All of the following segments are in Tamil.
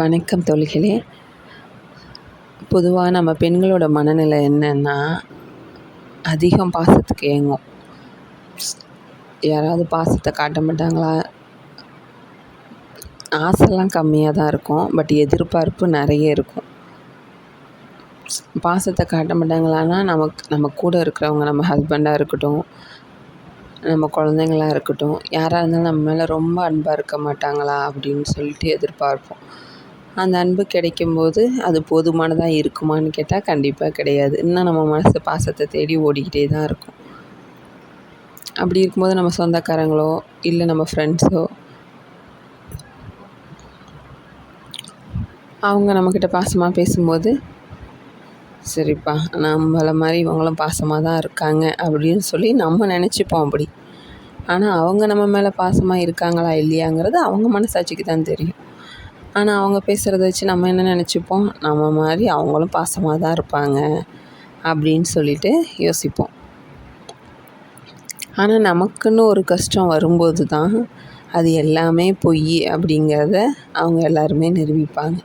வணக்கம் தோழிகளே. பொதுவாக நம்ம பெண்களோட மனநிலை என்னன்னா அதிகம் பாசத்துக்கு ஏங்கும். யாராவது பாசத்தை காட்ட மாட்டாங்களா? ஆசைலாம் கம்மியாக தான் இருக்கும். பட் எதிர்பார்ப்பு நிறைய இருக்கும். பாசத்தை காட்ட மாட்டாங்களான்னா நமக்கு நம்ம கூட இருக்கிறவங்க நம்ம ஹஸ்பண்டாக இருக்கட்டும் நம்ம குழந்தைங்களா இருக்கட்டும் யாராக இருந்தாலும் நம்ம மேலே ரொம்ப அன்பாக இருக்க மாட்டாங்களா அப்படின்னு சொல்லிட்டு எதிர்பார்ப்போம். அந்த அன்பு கிடைக்கும்போது அது போதுமானதாக இருக்குமான்னு கேட்டால் கண்டிப்பாக கிடையாது. இன்னும் நம்ம மனசு பாசத்தை தேடி ஓடிக்கிட்டே தான் இருக்கும். அப்படி இருக்கும்போது நம்ம சொந்தக்காரங்களோ இல்லை நம்ம ஃப்ரெண்ட்ஸோ அவங்க நம்மக்கிட்ட பாசமாக பேசும்போது சரிப்பா நம்மளை மாதிரி இவங்களும் பாசமாக தான் இருக்காங்க அப்படின்னு சொல்லி நம்ம நினச்சிப்போம் அப்படி. ஆனால் அவங்க நம்ம மேலே பாசமாக இருக்காங்களா இல்லையாங்கிறது அவங்க மனசாட்சிக்கு தான் தெரியும். ஆனால் அவங்க பேசுகிறத வச்சு நம்ம என்ன நினச்சிப்போம்? நம்ம மாதிரி அவங்களும் பாசமாக தான் இருப்பாங்க அப்படின்னு சொல்லிட்டு யோசிப்போம். ஆனால் நமக்குன்னு ஒரு கஷ்டம் வரும்போது தான் அது எல்லாமே பொய் அப்படிங்கிறத அவங்க எல்லாருமே நிரூபிப்பாங்க.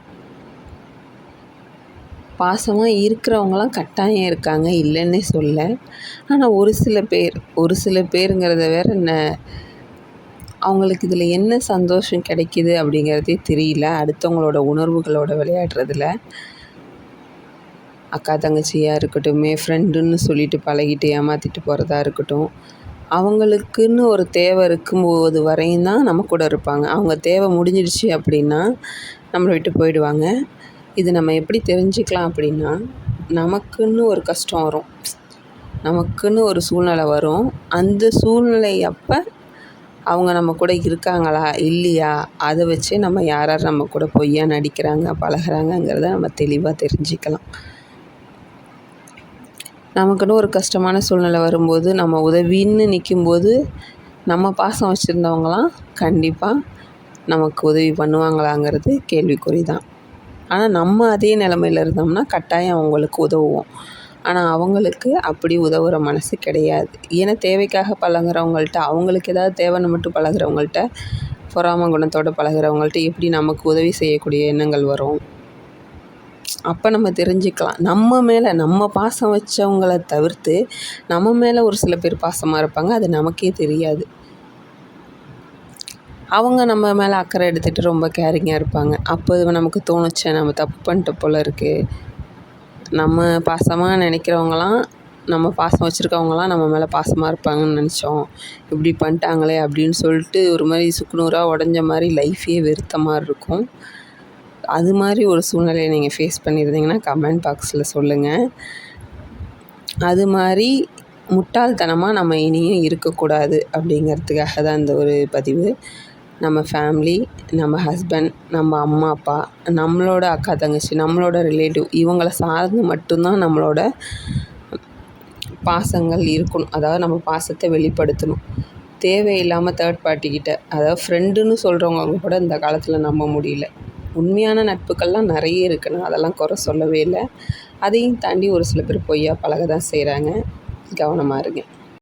பாசமாக இருக்கிறவங்களாம் கட்டாயம் இருக்காங்க இல்லைன்னே சொல்ல ஆனால் ஒரு சில பேர் ஒரு சில பேருங்கிறத வேற என்ன அவங்களுக்கு இதில் என்ன சந்தோஷம் கிடைக்கிது அப்படிங்கிறதே தெரியல. அடுத்தவங்களோட உணர்வுகளோட விளையாடுறதுல. அக்கா தங்கச்சியாக இருக்கட்டும் ஃப்ரெண்டுன்னு சொல்லிட்டு பழகிட்டு ஏமாற்றிட்டு போகிறதா இருக்கட்டும். அவங்களுக்குன்னு ஒரு தேவை இருக்கும்போது வரையும் தான் நம்ம கூட இருப்பாங்க. அவங்க தேவை முடிஞ்சிடுச்சு அப்படின்னா நம்மளை விட்டு போயிடுவாங்க. இது நம்ம எப்படி தெரிஞ்சுக்கலாம் அப்படின்னா நமக்குன்னு ஒரு கஷ்டம் வரும். நமக்குன்னு ஒரு சூழ்நிலை வரும். அந்த சூழ்நிலை அப்போ அவங்க நம்ம கூட இருக்காங்களா? இல்லையா? அதை வச்சு நம்ம யார் யார் நம்ம கூட பொய்யா நடிக்கிறாங்க பழகுறாங்கங்கிறத நம்ம தெளிவாக தெரிஞ்சுக்கலாம். நமக்குன்னு ஒரு கஷ்டமான சூழ்நிலை வரும்போது நம்ம உதவின்னு நிற்கும்போது நம்ம பாசம் வச்சுருந்தவங்களாம் கண்டிப்பாக நமக்கு உதவி பண்ணுவாங்களாங்கிறது கேள்விக்குறி தான் ஆனால் நம்ம அதே நிலமையில இருந்தோம்னா கட்டாயம் அவங்களுக்கு உதவுவோம். ஆனால் அவங்களுக்கு அப்படி உதவுற மனசு கிடையாது. ஏன்னா தேவைக்காக பழகுறவங்கள்ட்ட அவங்களுக்கு ஏதாவது தேவைன்னு மட்டும் பழகுறவங்கள்ட்ட பொறாம குணத்தோடு பழகுறவங்கள்ட்ட எப்படி நமக்கு உதவி செய்யக்கூடிய எண்ணங்கள் வரும்? அப்போ நம்ம தெரிஞ்சுக்கலாம். நம்ம மேலே நம்ம பாசம் வச்சவங்கள தவிர்த்து நம்ம மேலே ஒரு சில பேர் பாசமாக இருப்பாங்க. அது நமக்கே தெரியாது. அவங்க நம்ம மேலே அக்கறை எடுத்துகிட்டு ரொம்ப கேரிங்காக இருப்பாங்க. அப்போ நமக்கு தோணுச்சு நம்ம தப்பு பண்ணிட்டு போல் இருக்குது நம்ம பாசமாக நினைக்கிறவங்களாம் நம்ம பாசம் வச்சுருக்கவங்களாம் நம்ம மேலே பாசமாக இருப்பாங்கன்னு நினச்சோம். இப்படி பண்ணிட்டாங்களே அப்படின்னு சொல்லிட்டு ஒரு மாதிரி சுக்குநூறாக உடஞ்ச மாதிரி லைஃபே வெறுத்த மாதிரி இருக்கும். அது மாதிரி ஒரு சூழ்நிலையை நீங்கள் ஃபேஸ் பண்ணியிருந்தீங்கன்னா கமெண்ட் பாக்ஸில் சொல்லுங்கள் அது மாதிரி முட்டாள்தனமாக நம்ம இனியும் இருக்கக்கூடாது அப்படிங்கிறதுக்காக தான் இந்த ஒரு பதிவு. நம்ம ஃபேமிலி நம்ம ஹஸ்பண்ட் நம்ம அம்மா அப்பா நம்மளோட அக்கா தங்கச்சி நம்மளோட ரிலேட்டிவ் இவங்கள சார்ந்து மட்டும்தான் நம்மளோட பாசங்கள் இருக்கணும். அதாவது நம்ம பாசத்தை வெளிப்படுத்தணும். தேவையில்லாமல் தேர்ட் பார்ட்டிக்கிட்ட அதாவது ஃப்ரெண்டுன்னு சொல்கிறவங்க கூட இந்த காலத்தில் நம்ப முடியல. உண்மையான நட்புக்கள்லாம் நிறைய இருக்குது நான் அதெல்லாம் குறை சொல்லவே இல்லை. அதையும் தாண்டி ஒரு சில பேர் பொய்யா பழக தான் செய்கிறாங்க கவனமாக இருங்க.